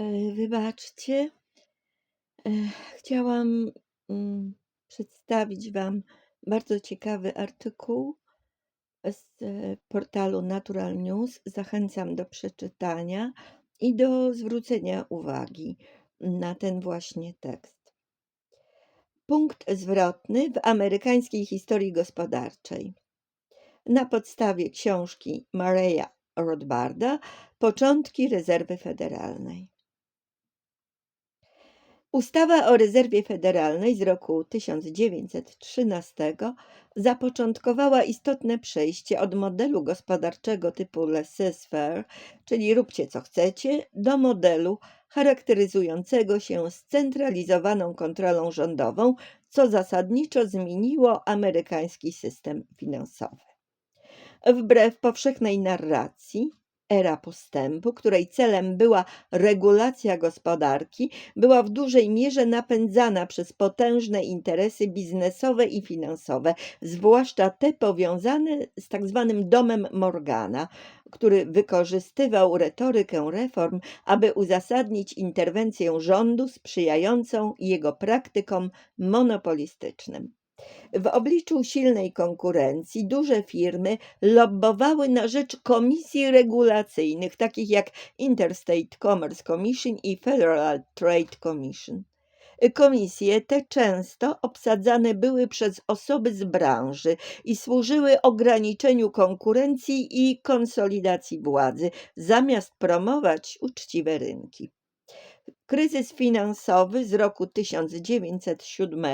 E, wybaczcie. E, chciałam, mm, przedstawić wam bardzo ciekawy artykuł z e, portalu Natural News. Zachęcam do przeczytania i do zwrócenia uwagi na ten właśnie tekst. Punkt zwrotny w amerykańskiej historii gospodarczej. Na podstawie książki Mareya Rothbarda Początki rezerwy federalnej. Ustawa o rezerwie federalnej z roku 1913 zapoczątkowała istotne przejście od modelu gospodarczego typu laissez-faire, czyli róbcie co chcecie, do modelu charakteryzującego się scentralizowaną kontrolą rządową, co zasadniczo zmieniło amerykański system finansowy. Wbrew powszechnej narracji, era postępu, której celem była regulacja gospodarki, była w dużej mierze napędzana przez potężne interesy biznesowe i finansowe, zwłaszcza te powiązane z tzw. Tak domem Morgana, który wykorzystywał retorykę reform, aby uzasadnić interwencję rządu sprzyjającą jego praktykom monopolistycznym. W obliczu silnej konkurencji duże firmy lobbowały na rzecz komisji regulacyjnych, takich jak Interstate Commerce Commission i Federal Trade Commission. Komisje te często obsadzane były przez osoby z branży i służyły ograniczeniu konkurencji i konsolidacji władzy, zamiast promować uczciwe rynki. Kryzys finansowy z roku 1907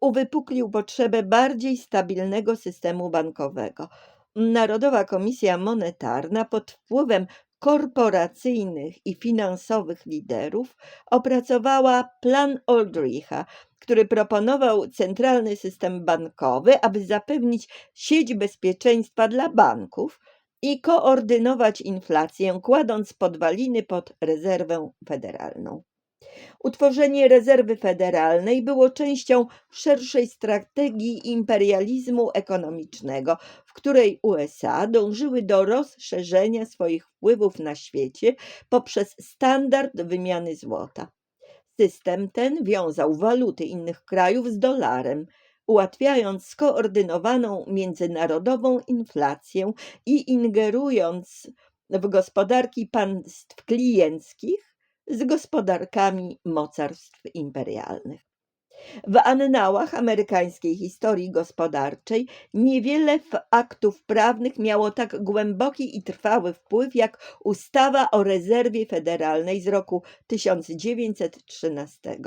uwypuklił potrzebę bardziej stabilnego systemu bankowego. Narodowa Komisja Monetarna pod wpływem korporacyjnych i finansowych liderów opracowała plan Aldricha, który proponował centralny system bankowy, aby zapewnić sieć bezpieczeństwa dla banków i koordynować inflację, kładąc podwaliny pod rezerwę federalną. Utworzenie rezerwy federalnej było częścią szerszej strategii imperializmu ekonomicznego, w której USA dążyły do rozszerzenia swoich wpływów na świecie poprzez standard wymiany złota. System ten wiązał waluty innych krajów z dolarem, ułatwiając skoordynowaną międzynarodową inflację i ingerując w gospodarki państw klienckich z gospodarkami mocarstw imperialnych. W annałach amerykańskiej historii gospodarczej niewiele aktów prawnych miało tak głęboki i trwały wpływ jak ustawa o rezerwie federalnej z roku 1913.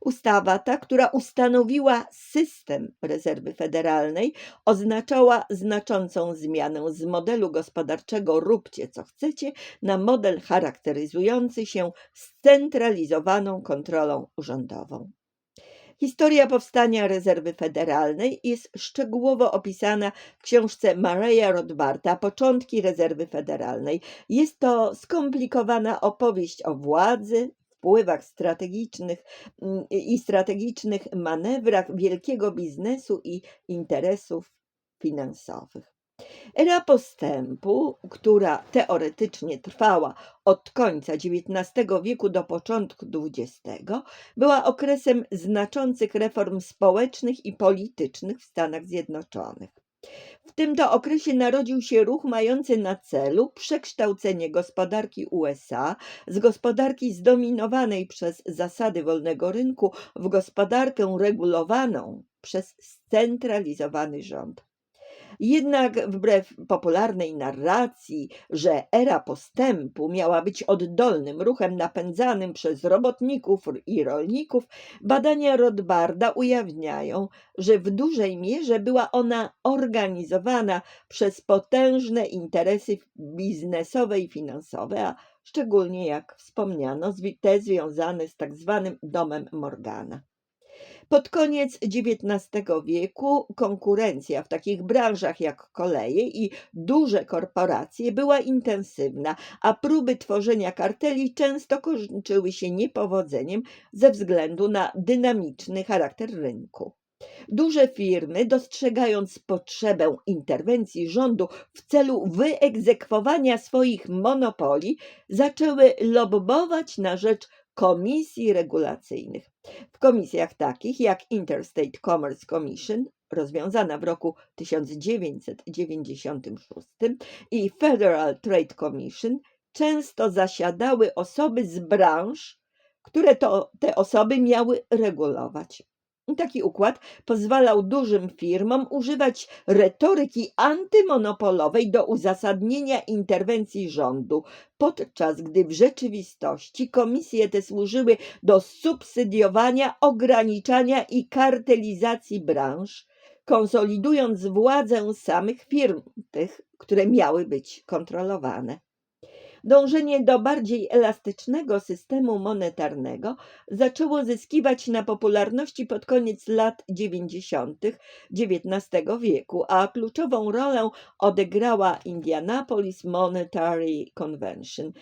Ustawa ta, która ustanowiła system rezerwy federalnej, oznaczała znaczącą zmianę z modelu gospodarczego róbcie co chcecie na model charakteryzujący się scentralizowaną kontrolą urzędową. Historia powstania rezerwy federalnej jest szczegółowo opisana w książce Mareya Rothbarda Początki rezerwy federalnej. Jest to skomplikowana opowieść o władzy, wpływach strategicznych mm, i strategicznych manewrach wielkiego biznesu i interesów finansowych. Era postępu, która teoretycznie trwała od końca XIX wieku do początku XX, była okresem znaczących reform społecznych i politycznych w Stanach Zjednoczonych. W tym to okresie narodził się ruch mający na celu przekształcenie gospodarki USA z gospodarki zdominowanej przez zasady wolnego rynku w gospodarkę regulowaną przez scentralizowany rząd. Jednak wbrew popularnej narracji, że era postępu miała być oddolnym ruchem napędzanym przez robotników i rolników, badania Rothbarda ujawniają, że w dużej mierze była ona organizowana przez potężne interesy biznesowe i finansowe, a szczególnie jak wspomniano, te związane z tak zwanym domem Morgana. Pod koniec XIX wieku konkurencja w takich branżach jak koleje i duże korporacje była intensywna, a próby tworzenia karteli często kończyły się niepowodzeniem ze względu na dynamiczny charakter rynku. Duże firmy, dostrzegając potrzebę interwencji rządu w celu wyegzekwowania swoich monopoli, zaczęły lobbować na rzecz komisji regulacyjnych. W komisjach takich jak Interstate Commerce Commission, rozwiązana w roku 1996, i Federal Trade Commission, często zasiadały osoby z branż, które to te osoby miały regulować. Taki układ pozwalał dużym firmom używać retoryki antymonopolowej do uzasadnienia interwencji rządu, podczas gdy w rzeczywistości komisje te służyły do subsydiowania, ograniczania i kartelizacji branż, konsolidując władzę samych firm, tych, które miały być kontrolowane. Dążenie do bardziej elastycznego systemu monetarnego zaczęło zyskiwać na popularności pod koniec lat 90. XIX wieku, a kluczową rolę odegrała Indianapolis Monetary Convention.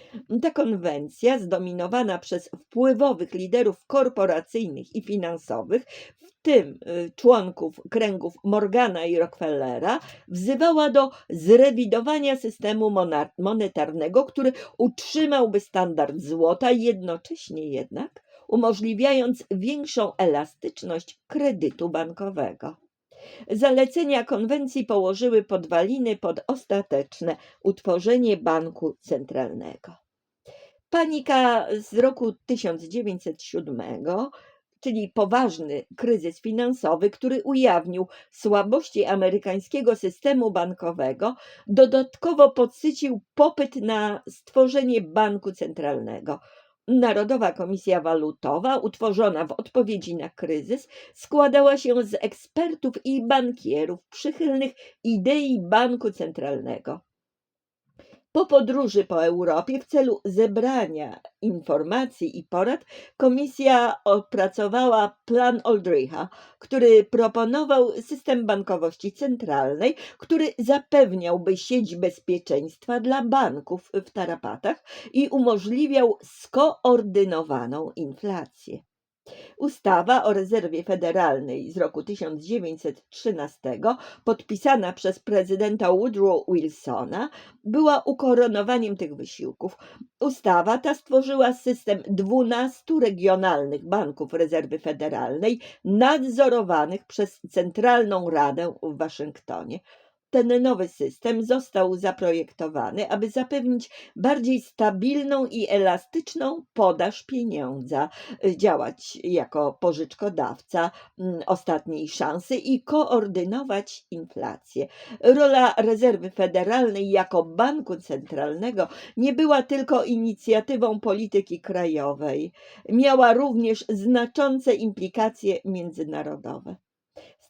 Ta konwencja, zdominowana przez wpływowych liderów korporacyjnych i finansowych, w tym y, członków kręgów Morgana i Rockefellera, wzywała do zrewidowania systemu monetarnego, który utrzymałby standard złota, jednocześnie jednak umożliwiając większą elastyczność kredytu bankowego. Zalecenia konwencji położyły podwaliny pod ostateczne utworzenie banku centralnego. Panika z roku 1907 czyli poważny kryzys finansowy, który ujawnił słabości amerykańskiego systemu bankowego, dodatkowo podsycił popyt na stworzenie banku centralnego. Narodowa Komisja Walutowa, utworzona w odpowiedzi na kryzys, składała się z ekspertów i bankierów przychylnych idei banku centralnego. Po podróży po Europie w celu zebrania informacji i porad, komisja opracowała plan Oldricha, który proponował system bankowości centralnej, który zapewniałby sieć bezpieczeństwa dla banków w tarapatach i umożliwiał skoordynowaną inflację. Ustawa o rezerwie federalnej z roku 1913, podpisana przez prezydenta Woodrow Wilsona, była ukoronowaniem tych wysiłków. Ustawa ta stworzyła system 12 regionalnych banków rezerwy federalnej, nadzorowanych przez Centralną Radę w Waszyngtonie ten nowy system został zaprojektowany, aby zapewnić bardziej stabilną i elastyczną podaż pieniądza, y, działać jako pożyczkodawca mm, ostatniej szansy i koordynować inflację. Rola rezerwy federalnej jako banku centralnego nie była tylko inicjatywą polityki krajowej, miała również znaczące implikacje międzynarodowe.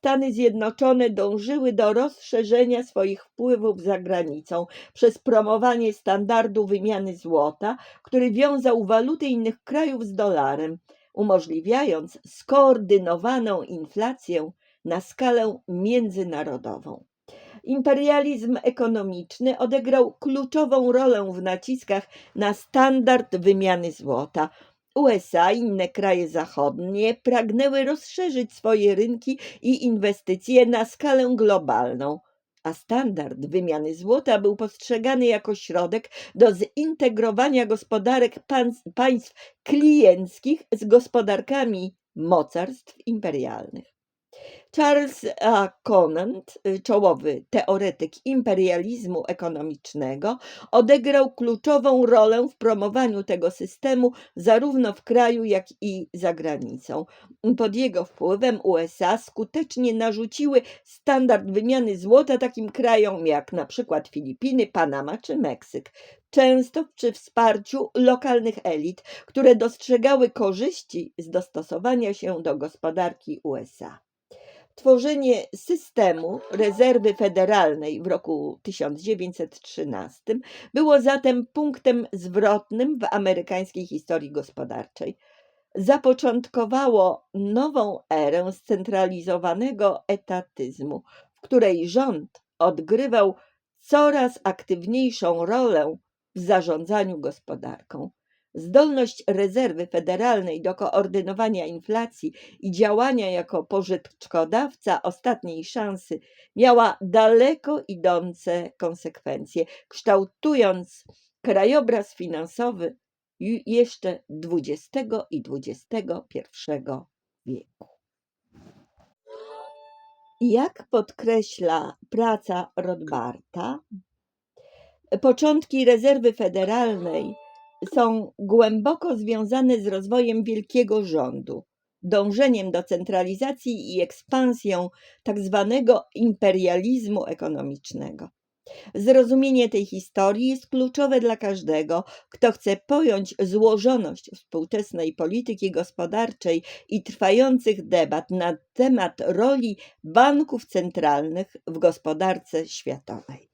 Stany Zjednoczone dążyły do rozszerzenia swoich wpływów za granicą przez promowanie standardu wymiany złota, który wiązał waluty innych krajów z dolarem, umożliwiając skoordynowaną inflację na skalę międzynarodową. Imperializm ekonomiczny odegrał kluczową rolę w naciskach na standard wymiany złota, USA i inne kraje zachodnie pragnęły rozszerzyć swoje rynki i inwestycje na skalę globalną, a standard wymiany złota był postrzegany jako środek do zintegrowania gospodarek państw klienckich z gospodarkami mocarstw imperialnych. Charles A. Conant, y, czołowy teoretyk imperializmu ekonomicznego, odegrał kluczową rolę w promowaniu tego systemu zarówno w kraju, jak i za granicą. Pod jego wpływem USA skutecznie narzuciły standard wymiany złota takim krajom jak przykład Filipiny, Panama czy Meksyk często przy wsparciu lokalnych elit, które dostrzegały korzyści z dostosowania się do gospodarki USA. Tworzenie systemu rezerwy federalnej w roku 1913 było zatem punktem zwrotnym w amerykańskiej historii gospodarczej. Zapoczątkowało nową erę scentralizowanego etatyzmu, w której rząd odgrywał coraz aktywniejszą rolę w zarządzaniu gospodarką. Zdolność rezerwy federalnej do koordynowania inflacji i działania jako pożyczkodawca ostatniej szansy miała daleko idące konsekwencje, kształtując krajobraz finansowy jeszcze XX i XXI wieku. Jak podkreśla praca Rothbarta, początki rezerwy federalnej są głęboko związane z rozwojem wielkiego rządu, dążeniem do centralizacji i ekspansją tzw. imperializmu ekonomicznego. Zrozumienie tej historii jest kluczowe dla każdego, kto chce pojąć złożoność współczesnej polityki gospodarczej i trwających debat na temat roli banków centralnych w gospodarce światowej.